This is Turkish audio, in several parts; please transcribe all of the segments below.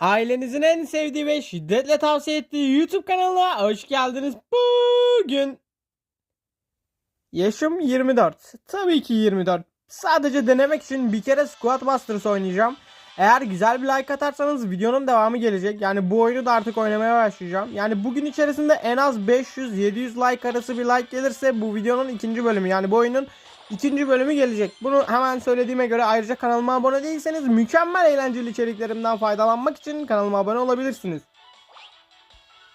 Ailenizin en sevdiği ve şiddetle tavsiye ettiği YouTube kanalına hoş geldiniz. Bugün yaşım 24. Tabii ki 24. Sadece denemek için bir kere Squad Masters oynayacağım. Eğer güzel bir like atarsanız videonun devamı gelecek. Yani bu oyunu da artık oynamaya başlayacağım. Yani bugün içerisinde en az 500-700 like arası bir like gelirse bu videonun ikinci bölümü. Yani bu oyunun ikinci bölümü gelecek. Bunu hemen söylediğime göre ayrıca kanalıma abone değilseniz mükemmel eğlenceli içeriklerimden faydalanmak için kanalıma abone olabilirsiniz.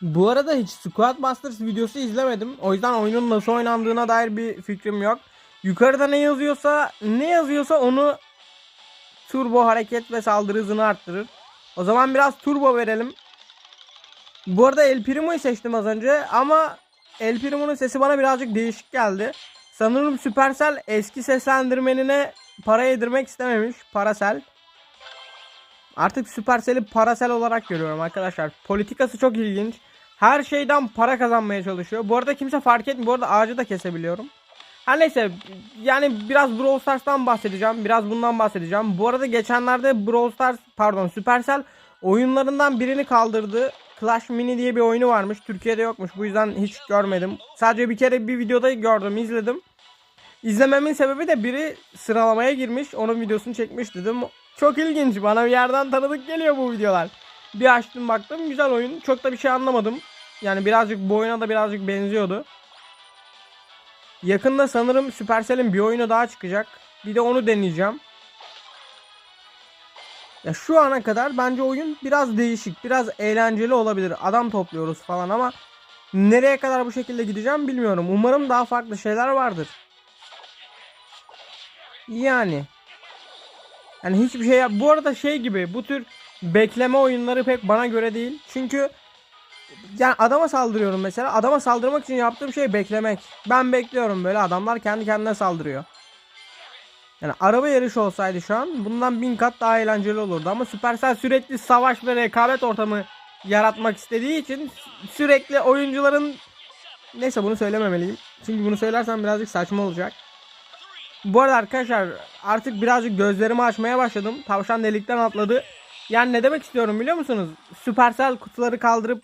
Bu arada hiç Squad Masters videosu izlemedim. O yüzden oyunun nasıl oynandığına dair bir fikrim yok. Yukarıda ne yazıyorsa ne yazıyorsa onu turbo hareket ve saldırı hızını arttırır. O zaman biraz turbo verelim. Bu arada El Primo'yu seçtim az önce ama El Primo'nun sesi bana birazcık değişik geldi. Sanırım Supercell eski seslendirmenine para yedirmek istememiş. Parasel. Artık Supercell'i Parasel olarak görüyorum arkadaşlar. Politikası çok ilginç. Her şeyden para kazanmaya çalışıyor. Bu arada kimse fark etmiyor. Bu arada ağacı da kesebiliyorum. Her neyse yani biraz Brawl Stars'tan bahsedeceğim. Biraz bundan bahsedeceğim. Bu arada geçenlerde Brawl Stars pardon Supercell oyunlarından birini kaldırdı. Clash Mini diye bir oyunu varmış. Türkiye'de yokmuş. Bu yüzden hiç görmedim. Sadece bir kere bir videoda gördüm, izledim. İzlememin sebebi de biri sıralamaya girmiş. Onun videosunu çekmiş dedim. Çok ilginç. Bana bir yerden tanıdık geliyor bu videolar. Bir açtım baktım. Güzel oyun. Çok da bir şey anlamadım. Yani birazcık bu oyuna da birazcık benziyordu. Yakında sanırım Supercell'in bir oyunu daha çıkacak. Bir de onu deneyeceğim. Ya şu ana kadar bence oyun biraz değişik, biraz eğlenceli olabilir. Adam topluyoruz falan ama nereye kadar bu şekilde gideceğim bilmiyorum. Umarım daha farklı şeyler vardır. Yani yani hiçbir şey yap. Bu arada şey gibi bu tür bekleme oyunları pek bana göre değil. Çünkü yani adama saldırıyorum mesela. Adama saldırmak için yaptığım şey beklemek. Ben bekliyorum böyle adamlar kendi kendine saldırıyor. Yani araba yarışı olsaydı şu an bundan bin kat daha eğlenceli olurdu. Ama Supercell sürekli savaş ve rekabet ortamı yaratmak istediği için sürekli oyuncuların neyse bunu söylememeliyim. Çünkü bunu söylersem birazcık saçma olacak. Bu arada arkadaşlar artık birazcık gözlerimi açmaya başladım. Tavşan delikten atladı. Yani ne demek istiyorum biliyor musunuz? Supercell kutuları kaldırıp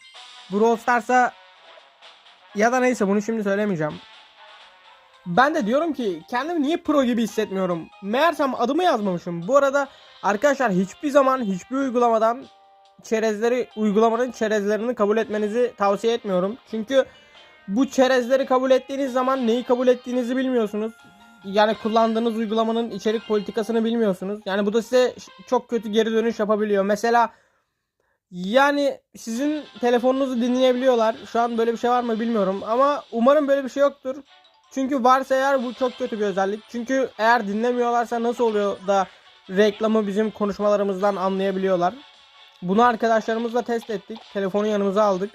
Brawl Stars'a ya da neyse bunu şimdi söylemeyeceğim. Ben de diyorum ki kendimi niye pro gibi hissetmiyorum. Meğersem adımı yazmamışım. Bu arada arkadaşlar hiçbir zaman hiçbir uygulamadan çerezleri uygulamanın çerezlerini kabul etmenizi tavsiye etmiyorum. Çünkü bu çerezleri kabul ettiğiniz zaman neyi kabul ettiğinizi bilmiyorsunuz. Yani kullandığınız uygulamanın içerik politikasını bilmiyorsunuz. Yani bu da size çok kötü geri dönüş yapabiliyor. Mesela yani sizin telefonunuzu dinleyebiliyorlar. Şu an böyle bir şey var mı bilmiyorum ama umarım böyle bir şey yoktur. Çünkü varsa eğer bu çok kötü bir özellik. Çünkü eğer dinlemiyorlarsa nasıl oluyor da reklamı bizim konuşmalarımızdan anlayabiliyorlar. Bunu arkadaşlarımızla test ettik. Telefonu yanımıza aldık.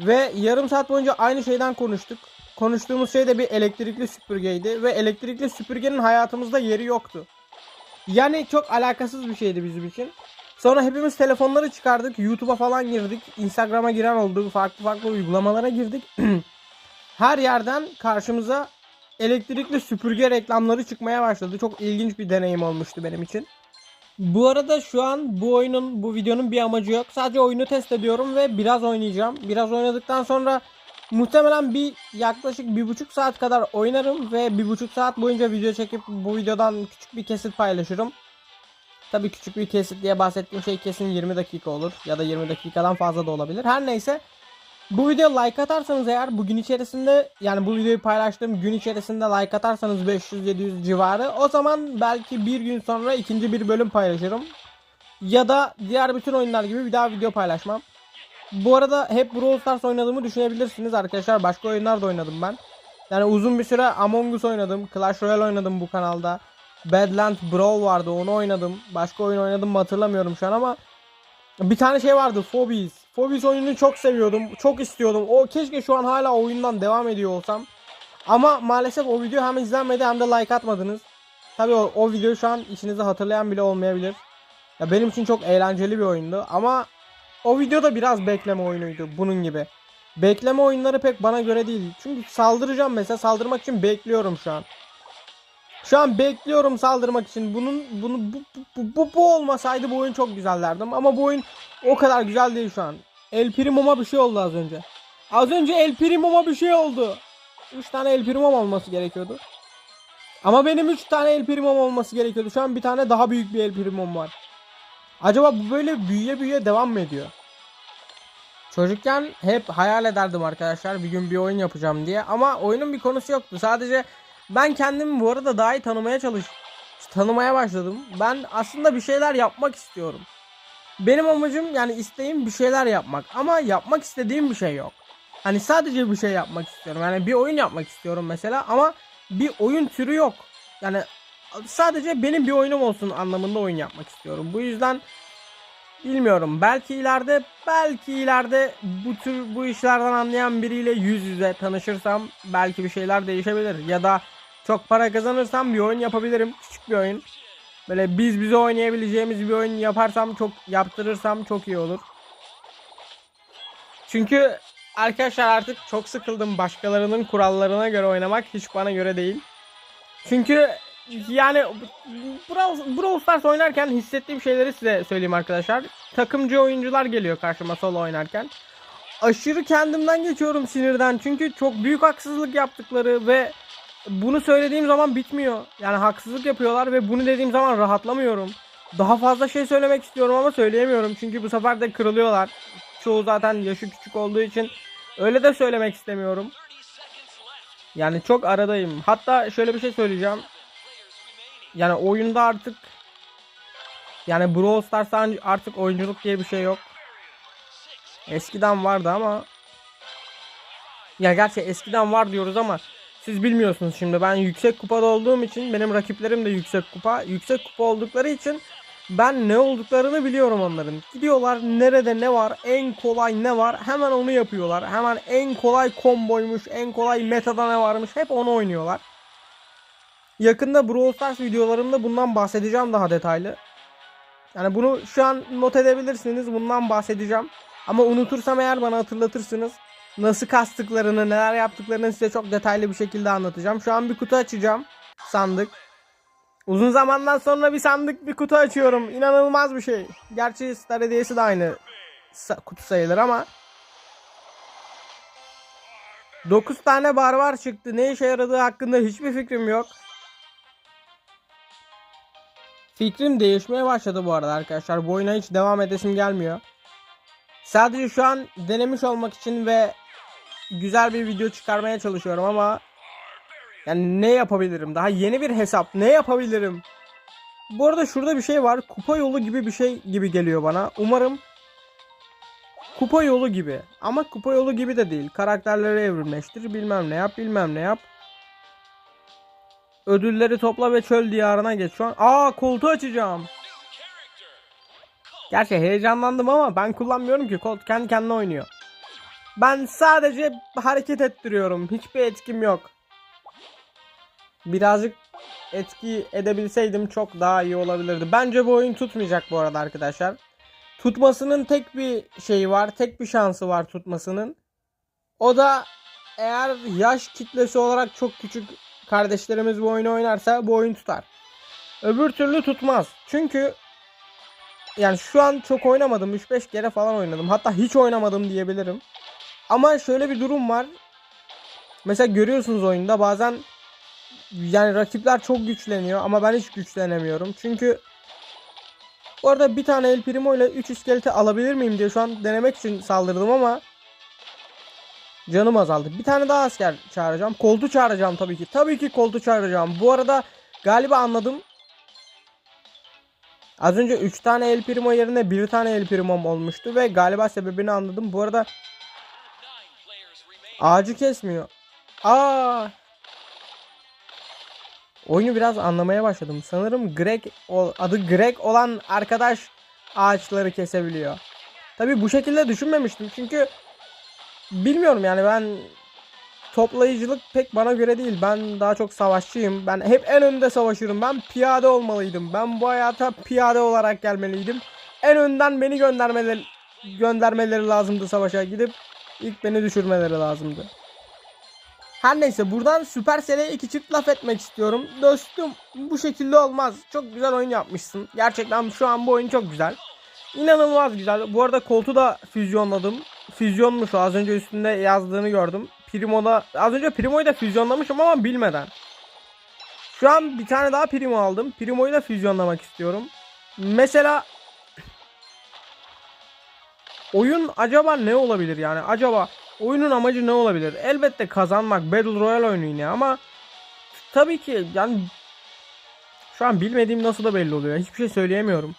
Ve yarım saat boyunca aynı şeyden konuştuk. Konuştuğumuz şey de bir elektrikli süpürgeydi. Ve elektrikli süpürgenin hayatımızda yeri yoktu. Yani çok alakasız bir şeydi bizim için. Sonra hepimiz telefonları çıkardık. YouTube'a falan girdik. Instagram'a giren oldu. Farklı farklı uygulamalara girdik. Her yerden karşımıza elektrikli süpürge reklamları çıkmaya başladı. Çok ilginç bir deneyim olmuştu benim için. Bu arada şu an bu oyunun, bu videonun bir amacı yok. Sadece oyunu test ediyorum ve biraz oynayacağım. Biraz oynadıktan sonra muhtemelen bir yaklaşık bir buçuk saat kadar oynarım ve bir buçuk saat boyunca video çekip bu videodan küçük bir kesit paylaşırım. Tabii küçük bir kesit diye bahsettiğim şey kesin 20 dakika olur ya da 20 dakikadan fazla da olabilir. Her neyse bu videoya like atarsanız eğer bugün içerisinde yani bu videoyu paylaştığım gün içerisinde like atarsanız 500-700 civarı o zaman belki bir gün sonra ikinci bir bölüm paylaşırım. Ya da diğer bütün oyunlar gibi bir daha video paylaşmam. Bu arada hep Brawl Stars oynadığımı düşünebilirsiniz arkadaşlar. Başka oyunlar da oynadım ben. Yani uzun bir süre Among Us oynadım. Clash Royale oynadım bu kanalda. Badlands Brawl vardı onu oynadım. Başka oyun oynadım mı hatırlamıyorum şu an ama bir tane şey vardı Phobies. Phobies oyununu çok seviyordum. Çok istiyordum. O keşke şu an hala oyundan devam ediyor olsam. Ama maalesef o video hem izlenmedi hem de like atmadınız. Tabii o, o videoyu şu an içinizde hatırlayan bile olmayabilir. Ya benim için çok eğlenceli bir oyundu ama o video da biraz bekleme oyunuydu bunun gibi. Bekleme oyunları pek bana göre değil. Çünkü saldıracağım mesela saldırmak için bekliyorum şu an. Şu an bekliyorum saldırmak için. Bunun bunu bu, bu, bu, bu olmasaydı bu oyun çok güzel derdim. Ama bu oyun O kadar güzel değil şu an. El Primo'ma bir şey oldu az önce. Az önce El Primo'ma bir şey oldu. 3 tane El Primo'm olması gerekiyordu. Ama benim 3 tane El Primo'm olması gerekiyordu. Şu an bir tane daha büyük bir El Primo'm var. Acaba bu böyle büyüye büyüye devam mı ediyor? Çocukken hep hayal ederdim arkadaşlar bir gün bir oyun yapacağım diye ama oyunun bir konusu yoktu. Sadece ben kendimi bu arada daha iyi tanımaya çalış tanımaya başladım. Ben aslında bir şeyler yapmak istiyorum. Benim amacım yani isteğim bir şeyler yapmak ama yapmak istediğim bir şey yok. Hani sadece bir şey yapmak istiyorum. Yani bir oyun yapmak istiyorum mesela ama bir oyun türü yok. Yani sadece benim bir oyunum olsun anlamında oyun yapmak istiyorum. Bu yüzden Bilmiyorum. Belki ileride belki ileride bu tür bu işlerden anlayan biriyle yüz yüze tanışırsam belki bir şeyler değişebilir. Ya da çok para kazanırsam bir oyun yapabilirim. Küçük bir oyun. Böyle biz bize oynayabileceğimiz bir oyun yaparsam çok yaptırırsam çok iyi olur. Çünkü arkadaşlar artık çok sıkıldım başkalarının kurallarına göre oynamak hiç bana göre değil. Çünkü yani Brawl, Brawl Stars oynarken hissettiğim şeyleri size söyleyeyim arkadaşlar. Takımcı oyuncular geliyor karşıma solo oynarken. Aşırı kendimden geçiyorum sinirden. Çünkü çok büyük haksızlık yaptıkları ve bunu söylediğim zaman bitmiyor. Yani haksızlık yapıyorlar ve bunu dediğim zaman rahatlamıyorum. Daha fazla şey söylemek istiyorum ama söyleyemiyorum. Çünkü bu sefer de kırılıyorlar. Çoğu zaten yaşı küçük olduğu için öyle de söylemek istemiyorum. Yani çok aradayım. Hatta şöyle bir şey söyleyeceğim. Yani oyunda artık yani Brawl Stars'ta artık oyunculuk diye bir şey yok. Eskiden vardı ama ya gerçi eskiden var diyoruz ama siz bilmiyorsunuz şimdi ben yüksek kupada olduğum için benim rakiplerim de yüksek kupa. Yüksek kupa oldukları için ben ne olduklarını biliyorum onların. Gidiyorlar nerede ne var en kolay ne var hemen onu yapıyorlar. Hemen en kolay komboymuş en kolay metada ne varmış hep onu oynuyorlar. Yakında Brawl Stars videolarımda bundan bahsedeceğim daha detaylı. Yani bunu şu an not edebilirsiniz. Bundan bahsedeceğim. Ama unutursam eğer bana hatırlatırsınız. Nasıl kastıklarını, neler yaptıklarını size çok detaylı bir şekilde anlatacağım. Şu an bir kutu açacağım. Sandık. Uzun zamandan sonra bir sandık bir kutu açıyorum. İnanılmaz bir şey. Gerçi Star Hediyesi de aynı kutu sayılır ama 9 tane barbar çıktı. Ne işe yaradığı hakkında hiçbir fikrim yok. Fikrim değişmeye başladı bu arada arkadaşlar. Bu oyuna hiç devam edesim gelmiyor. Sadece şu an denemiş olmak için ve güzel bir video çıkarmaya çalışıyorum ama yani ne yapabilirim? Daha yeni bir hesap. Ne yapabilirim? Bu arada şurada bir şey var. Kupa yolu gibi bir şey gibi geliyor bana. Umarım kupa yolu gibi. Ama kupa yolu gibi de değil. Karakterleri evrimleştir. Bilmem ne yap, bilmem ne yap. Ödülleri topla ve çöl diyarına geç şu an. Aa koltuğu açacağım. Gerçi heyecanlandım ama ben kullanmıyorum ki. Kolt kendi kendine oynuyor. Ben sadece hareket ettiriyorum. Hiçbir etkim yok. Birazcık etki edebilseydim çok daha iyi olabilirdi. Bence bu oyun tutmayacak bu arada arkadaşlar. Tutmasının tek bir şeyi var. Tek bir şansı var tutmasının. O da eğer yaş kitlesi olarak çok küçük kardeşlerimiz bu oyunu oynarsa bu oyun tutar. Öbür türlü tutmaz. Çünkü yani şu an çok oynamadım. 3-5 kere falan oynadım. Hatta hiç oynamadım diyebilirim. Ama şöyle bir durum var. Mesela görüyorsunuz oyunda bazen yani rakipler çok güçleniyor ama ben hiç güçlenemiyorum. Çünkü orada bir tane El Primo ile 3 iskeleti alabilir miyim diye şu an denemek için saldırdım ama Canım azaldı. Bir tane daha asker çağıracağım. Koltu çağıracağım tabii ki. Tabii ki koltu çağıracağım. Bu arada galiba anladım. Az önce 3 tane El Primo yerine 1 tane El Primo'm olmuştu ve galiba sebebini anladım. Bu arada ağacı kesmiyor. Aa! Oyunu biraz anlamaya başladım. Sanırım Greg adı Greg olan arkadaş ağaçları kesebiliyor. Tabii bu şekilde düşünmemiştim. Çünkü bilmiyorum yani ben toplayıcılık pek bana göre değil. Ben daha çok savaşçıyım. Ben hep en önde savaşırım. Ben piyade olmalıydım. Ben bu hayata piyade olarak gelmeliydim. En önden beni göndermeleri göndermeleri lazımdı savaşa gidip ilk beni düşürmeleri lazımdı. Her neyse buradan Supercell'e iki çift laf etmek istiyorum. Dostum bu şekilde olmaz. Çok güzel oyun yapmışsın. Gerçekten şu an bu oyun çok güzel. İnanılmaz güzel. Bu arada koltuğu da füzyonladım. Füzyonmuş. Az önce üstünde yazdığını gördüm. Primo'da az önce Primo'yu da füzyonlamışım ama bilmeden. Şu an bir tane daha Primo aldım. Primo'yu da füzyonlamak istiyorum. Mesela oyun acaba ne olabilir yani? Acaba oyunun amacı ne olabilir? Elbette kazanmak. Battle Royale oyunu yine ama tabii ki yani şu an bilmediğim nasıl da belli oluyor. Hiçbir şey söyleyemiyorum.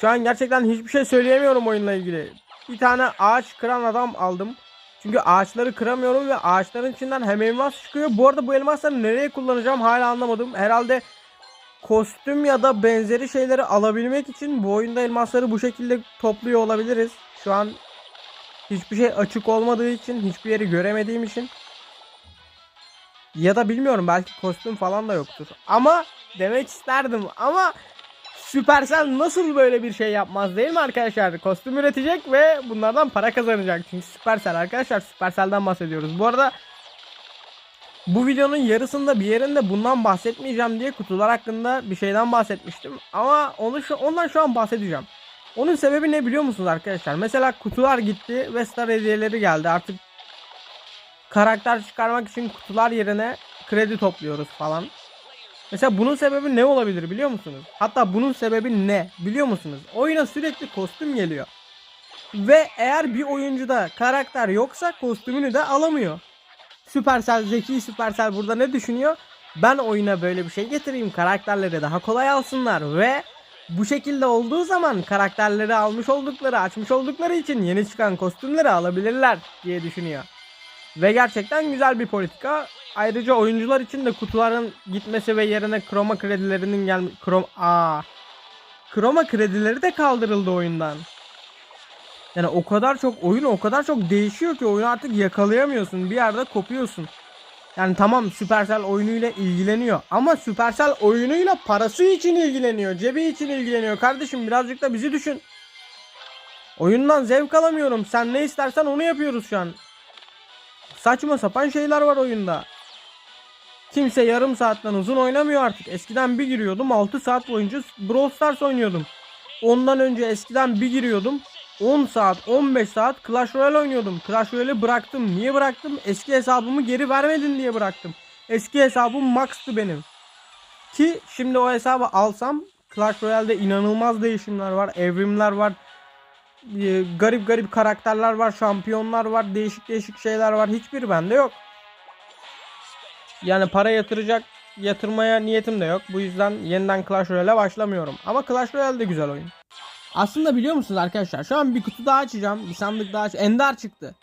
Şu an gerçekten hiçbir şey söyleyemiyorum oyunla ilgili. Bir tane ağaç kıran adam aldım. Çünkü ağaçları kıramıyorum ve ağaçların içinden hem elmas çıkıyor. Bu arada bu elmasları nereye kullanacağım hala anlamadım. Herhalde kostüm ya da benzeri şeyleri alabilmek için bu oyunda elmasları bu şekilde topluyor olabiliriz. Şu an hiçbir şey açık olmadığı için, hiçbir yeri göremediğim için ya da bilmiyorum belki kostüm falan da yoktur. Ama demek isterdim ama Supercell nasıl böyle bir şey yapmaz değil mi arkadaşlar? Kostüm üretecek ve bunlardan para kazanacak. Çünkü Supercell arkadaşlar Supercell'den bahsediyoruz. Bu arada bu videonun yarısında bir yerinde bundan bahsetmeyeceğim diye kutular hakkında bir şeyden bahsetmiştim. Ama onu şu, ondan şu an bahsedeceğim. Onun sebebi ne biliyor musunuz arkadaşlar? Mesela kutular gitti ve star hediyeleri geldi. Artık karakter çıkarmak için kutular yerine kredi topluyoruz falan. Mesela bunun sebebi ne olabilir biliyor musunuz? Hatta bunun sebebi ne biliyor musunuz? Oyuna sürekli kostüm geliyor. Ve eğer bir oyuncuda karakter yoksa kostümünü de alamıyor. Supercell, zeki Supercell burada ne düşünüyor? Ben oyuna böyle bir şey getireyim karakterleri daha kolay alsınlar ve bu şekilde olduğu zaman karakterleri almış oldukları, açmış oldukları için yeni çıkan kostümleri alabilirler diye düşünüyor. Ve gerçekten güzel bir politika. Ayrıca oyuncular için de kutuların gitmesi ve yerine kroma kredilerinin gel krom Aa. Kroma kredileri de kaldırıldı oyundan. Yani o kadar çok oyun o kadar çok değişiyor ki oyunu artık yakalayamıyorsun. Bir yerde kopuyorsun. Yani tamam Supercell oyunuyla ilgileniyor ama Supercell oyunuyla parası için ilgileniyor. Cebi için ilgileniyor. Kardeşim birazcık da bizi düşün. Oyundan zevk alamıyorum. Sen ne istersen onu yapıyoruz şu an. Saçma sapan şeyler var oyunda. Kimse yarım saatten uzun oynamıyor artık. Eskiden bir giriyordum 6 saat boyunca Brawl Stars oynuyordum. Ondan önce eskiden bir giriyordum 10 saat 15 saat Clash Royale oynuyordum. Clash Royale'i bıraktım. Niye bıraktım? Eski hesabımı geri vermedin diye bıraktım. Eski hesabım max'tı benim. Ki şimdi o hesabı alsam Clash Royale'de inanılmaz değişimler var. Evrimler var. Ee, garip garip karakterler var. Şampiyonlar var. Değişik değişik şeyler var. Hiçbir bende yok. Yani para yatıracak yatırmaya niyetim de yok. Bu yüzden yeniden Clash Royale'e başlamıyorum. Ama Clash Royale de güzel oyun. Aslında biliyor musunuz arkadaşlar? Şu an bir kutu daha açacağım. Bir sandık daha aç. Ender çıktı.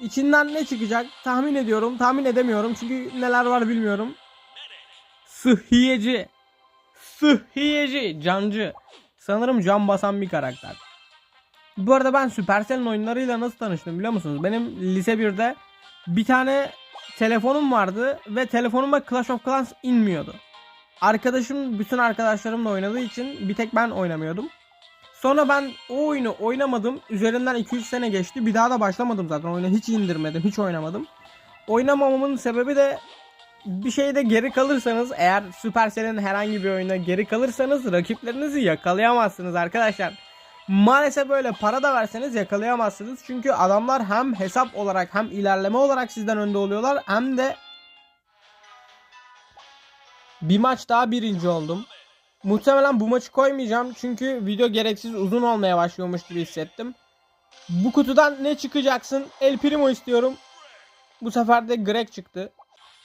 İçinden ne çıkacak tahmin ediyorum. Tahmin edemiyorum çünkü neler var bilmiyorum. Sıhhiyeci. Sıhhiyeci. Cancı. Sanırım can basan bir karakter. Bu arada ben Supercell'in oyunlarıyla nasıl tanıştım biliyor musunuz? Benim lise 1'de bir tane telefonum vardı ve telefonuma Clash of Clans inmiyordu. Arkadaşım bütün arkadaşlarımla oynadığı için bir tek ben oynamıyordum. Sonra ben o oyunu oynamadım. Üzerinden 2-3 sene geçti. Bir daha da başlamadım zaten oyuna. Hiç indirmedim. Hiç oynamadım. Oynamamamın sebebi de bir şeyde geri kalırsanız eğer Supercell'in herhangi bir oyuna geri kalırsanız rakiplerinizi yakalayamazsınız arkadaşlar. Maalesef böyle para da verseniz yakalayamazsınız. Çünkü adamlar hem hesap olarak hem ilerleme olarak sizden önde oluyorlar hem de bir maç daha birinci oldum. Muhtemelen bu maçı koymayacağım çünkü video gereksiz uzun olmaya başlıyormuş gibi hissettim. Bu kutudan ne çıkacaksın? El Primo istiyorum. Bu sefer de Greg çıktı.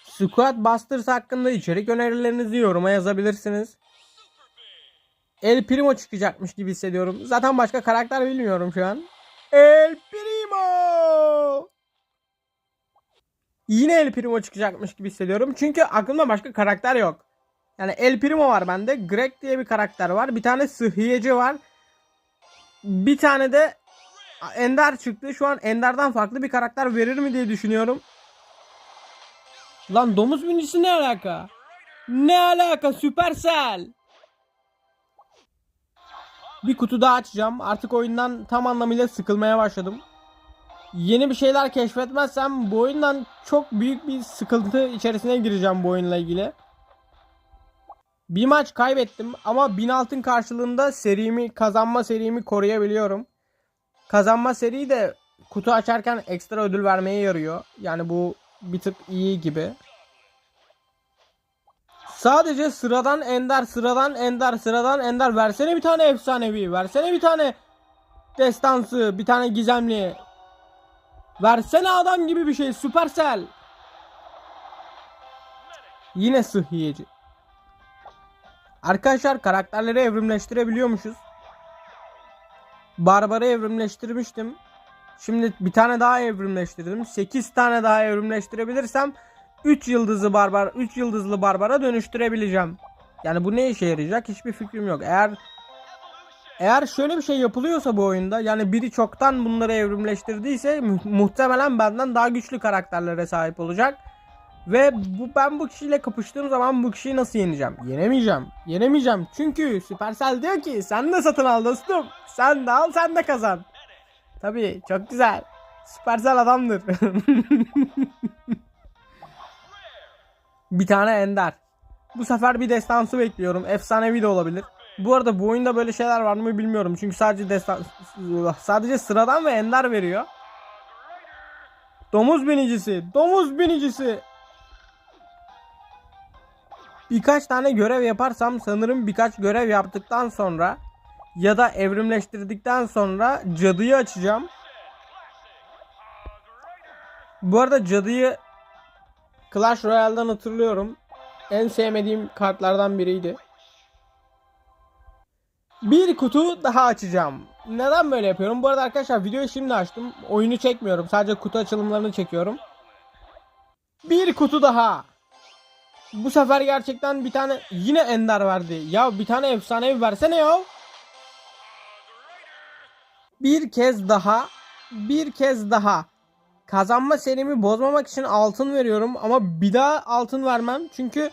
Squad Busters hakkında içerik önerilerinizi yoruma yazabilirsiniz. El Primo çıkacakmış gibi hissediyorum. Zaten başka karakter bilmiyorum şu an. El Primo! Yine El Primo çıkacakmış gibi hissediyorum. Çünkü aklımda başka karakter yok. Yani El Primo var bende. Greg diye bir karakter var. Bir tane sıhhiyeci var. Bir tane de Ender çıktı. Şu an Ender'den farklı bir karakter verir mi diye düşünüyorum. Lan domuz binicisi ne alaka? Ne alaka Supercell? Bir kutu daha açacağım. Artık oyundan tam anlamıyla sıkılmaya başladım. Yeni bir şeyler keşfetmezsem bu oyundan çok büyük bir sıkıntı içerisine gireceğim bu oyunla ilgili. Bir maç kaybettim ama 1000 altın karşılığında serimi kazanma serimi koruyabiliyorum. Kazanma seri de kutu açarken ekstra ödül vermeye yarıyor. Yani bu bir tık iyi gibi. Sadece sıradan ender, sıradan ender, sıradan ender. Versene bir tane efsanevi. Versene bir tane destansı, bir tane gizemli. Versene adam gibi bir şey. Supercell. Yine sıhhiyeci. Arkadaşlar karakterleri evrimleştirebiliyormuşuz. Barbar'ı evrimleştirmiştim. Şimdi bir tane daha evrimleştirdim. 8 tane daha evrimleştirebilirsem 3 yıldızlı barbar 3 yıldızlı barbara dönüştürebileceğim. Yani bu ne işe yarayacak hiçbir fikrim yok. Eğer eğer şöyle bir şey yapılıyorsa bu oyunda yani biri çoktan bunları evrimleştirdiyse mu- muhtemelen benden daha güçlü karakterlere sahip olacak. Ve bu ben bu kişiyle kapıştığım zaman bu kişiyi nasıl yeneceğim? Yenemeyeceğim. Yenemeyeceğim. Çünkü Supercell diyor ki sen de satın al dostum. Sen de al sen de kazan. Tabii çok güzel. Supercell adamdır. bir tane Ender. Bu sefer bir destansı bekliyorum. Efsanevi de olabilir. Bu arada bu oyunda böyle şeyler var mı bilmiyorum. Çünkü sadece destan sadece sıradan ve Ender veriyor. Domuz binicisi. Domuz binicisi. Birkaç tane görev yaparsam sanırım birkaç görev yaptıktan sonra ya da evrimleştirdikten sonra cadıyı açacağım. Bu arada cadıyı Clash Royale'dan hatırlıyorum. En sevmediğim kartlardan biriydi. Bir kutu daha açacağım. Neden böyle yapıyorum? Bu arada arkadaşlar videoyu şimdi açtım. Oyunu çekmiyorum. Sadece kutu açılımlarını çekiyorum. Bir kutu daha. Bu sefer gerçekten bir tane yine Ender verdi. Ya bir tane efsanevi versene ya. Bir kez daha, bir kez daha kazanma serimi bozmamak için altın veriyorum ama bir daha altın vermem. Çünkü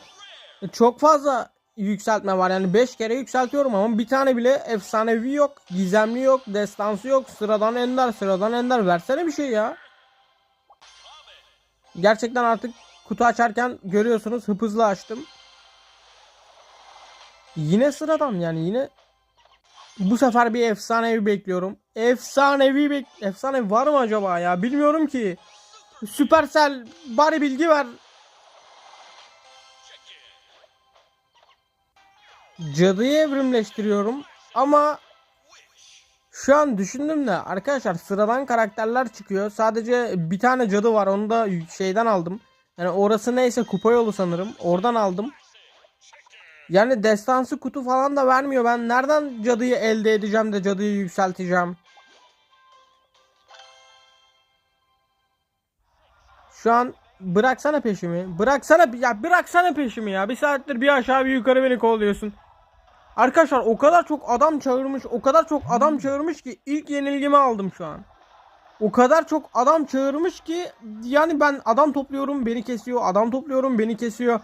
çok fazla yükseltme var. Yani 5 kere yükseltiyorum ama bir tane bile efsanevi yok, gizemli yok, destansı yok, sıradan ender, sıradan ender versene bir şey ya. Gerçekten artık kutu açarken görüyorsunuz hıp hızlı açtım. Yine sıradan yani yine bu sefer bir efsanevi bekliyorum. Efsanevi bek efsanevi var mı acaba ya? Bilmiyorum ki. Supercell bari bilgi ver. Cadıyı evrimleştiriyorum ama şu an düşündüm de arkadaşlar sıradan karakterler çıkıyor. Sadece bir tane cadı var onu da şeyden aldım. Yani orası neyse kupa yolu sanırım. Oradan aldım. Yani destansı kutu falan da vermiyor. Ben nereden cadıyı elde edeceğim de cadıyı yükselteceğim? Şu an bıraksana peşimi. Bıraksana ya bıraksana peşimi ya. Bir saattir bir aşağı bir yukarı beni kovalıyorsun. Arkadaşlar o kadar çok adam çağırmış, o kadar çok adam çağırmış ki ilk yenilgimi aldım şu an. O kadar çok adam çağırmış ki yani ben adam topluyorum beni kesiyor, adam topluyorum beni kesiyor.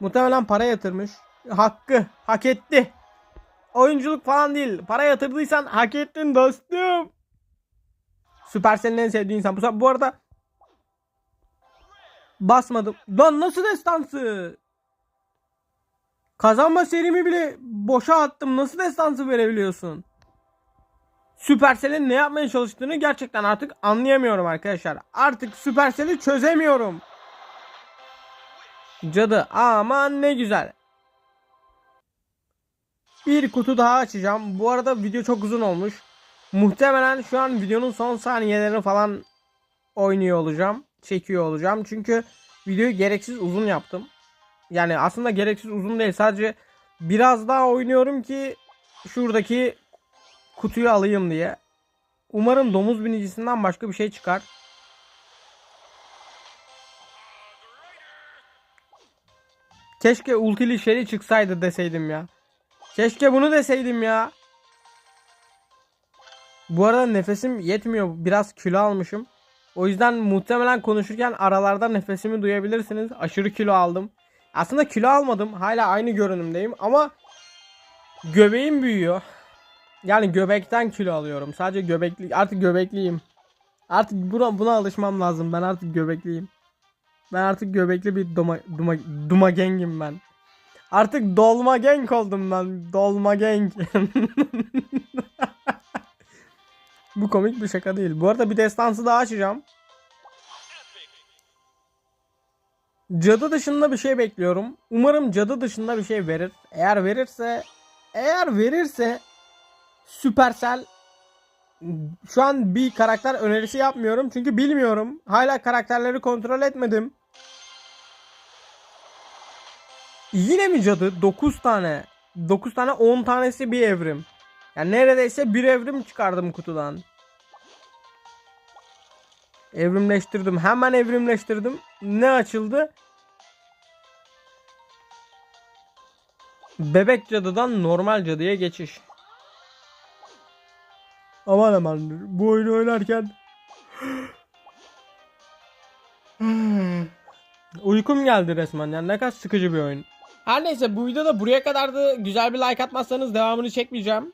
Muhtemelen para yatırmış. Hakkı, hak etti. Oyunculuk falan değil. Para yatırdıysan hak ettin dostum. Supercell'in en sevdiği insan. Bu, bu arada basmadım. Lan nasıl destansı? Kazanma serimi bile boşa attım. Nasıl destansı verebiliyorsun? Supercell'in ne yapmaya çalıştığını gerçekten artık anlayamıyorum arkadaşlar. Artık Supercell'i çözemiyorum. Cadı aman ne güzel. Bir kutu daha açacağım. Bu arada video çok uzun olmuş. Muhtemelen şu an videonun son saniyelerini falan oynuyor olacağım. Çekiyor olacağım. Çünkü videoyu gereksiz uzun yaptım. Yani aslında gereksiz uzun değil. Sadece biraz daha oynuyorum ki şuradaki kutuyu alayım diye. Umarım domuz binicisinden başka bir şey çıkar. Keşke ultili şeri çıksaydı deseydim ya. Keşke bunu deseydim ya. Bu arada nefesim yetmiyor. Biraz kilo almışım. O yüzden muhtemelen konuşurken aralarda nefesimi duyabilirsiniz. Aşırı kilo aldım. Aslında kilo almadım. Hala aynı görünümdeyim ama göbeğim büyüyor. Yani göbekten kilo alıyorum. Sadece göbekli artık göbekliyim. Artık buna buna alışmam lazım. Ben artık göbekliyim. Ben artık göbekli bir duma duma duma gengim ben. Artık dolma genk oldum ben. Dolma genk. Bu komik bir şaka değil. Bu arada bir destansı daha açacağım. Cadı dışında bir şey bekliyorum. Umarım cadı dışında bir şey verir. Eğer verirse eğer verirse Supercell şu an bir karakter önerisi yapmıyorum çünkü bilmiyorum. Hala karakterleri kontrol etmedim. Yine mi cadı? 9 tane. 9 tane 10 tanesi bir evrim. Yani neredeyse bir evrim çıkardım kutudan. Evrimleştirdim. Hemen evrimleştirdim. Ne açıldı? Bebek cadıdan normal cadıya geçiş. Aman aman bu oyunu oynarken Uykum geldi resmen yani ne kadar sıkıcı bir oyun. Her neyse bu videoda buraya kadardı. Güzel bir like atmazsanız devamını çekmeyeceğim.